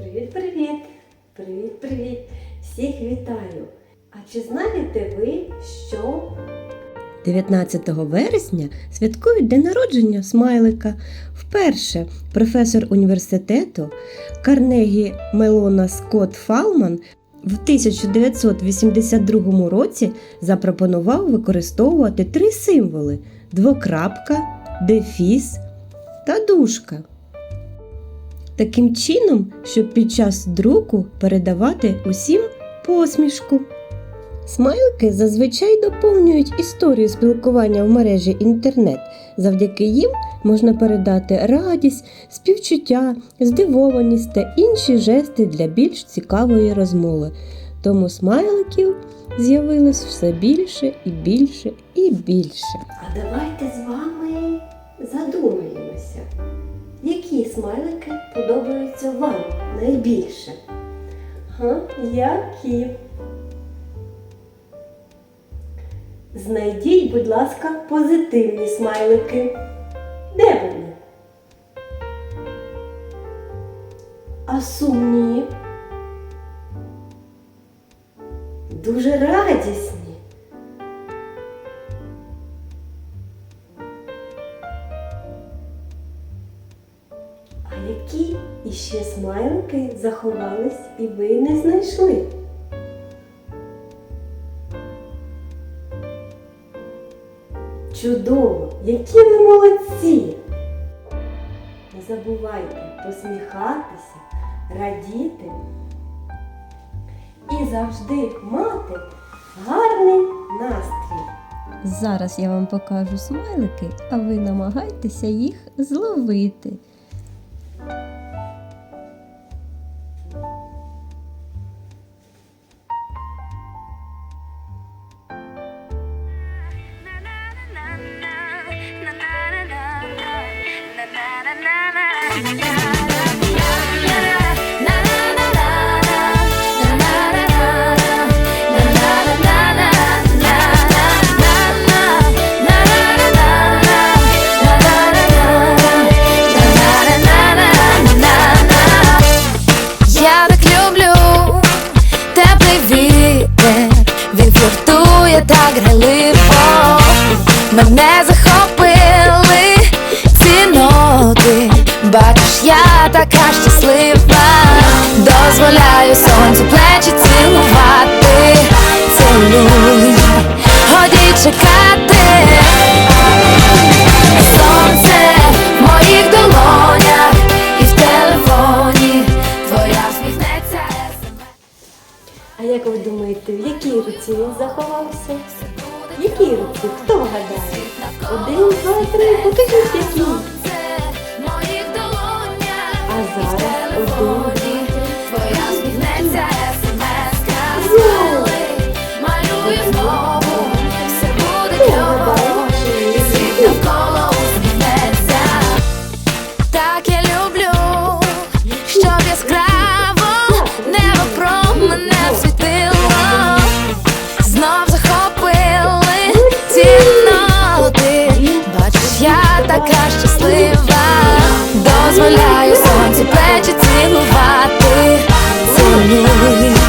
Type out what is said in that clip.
Привіт, привіт! Привіт, привіт! Всіх вітаю! А чи знаєте ви, що 19 вересня святкують день народження смайлика. Вперше професор університету Карнегі Мелона Скотт Фалман в 1982 році запропонував використовувати три символи: двокрапка, дефіс та дужка. Таким чином, щоб під час друку передавати усім посмішку. Смайлики зазвичай доповнюють історію спілкування в мережі інтернет. Завдяки їм можна передати радість, співчуття, здивованість та інші жести для більш цікавої розмови. Тому смайликів з'явилось все більше і більше і більше. А давайте з вами задумаємося, які смайлики подобаються вам найбільше? Га? Які? Знайдіть, будь ласка, позитивні смайлики. Де вони? А сумні? Дуже радісні. Які іще смайлики заховались і ви не знайшли? Чудово! Які ви молодці! Не забувайте посміхатися, радіти і завжди мати гарний настрій. Зараз я вам покажу смайлики, а ви намагайтеся їх зловити. Я Дозволяю сонцю плечі цілувати. Цілуй, годі чекати. Сонце в моїх долонях і в телефоні твоя всміхнеться смс. А як ви думаєте, в якій руці він заховався? В руці? Хто вгадає? Один, два, три, покажіть які. така щаслива, дозволяю сонці плечі цілувати. Цілуй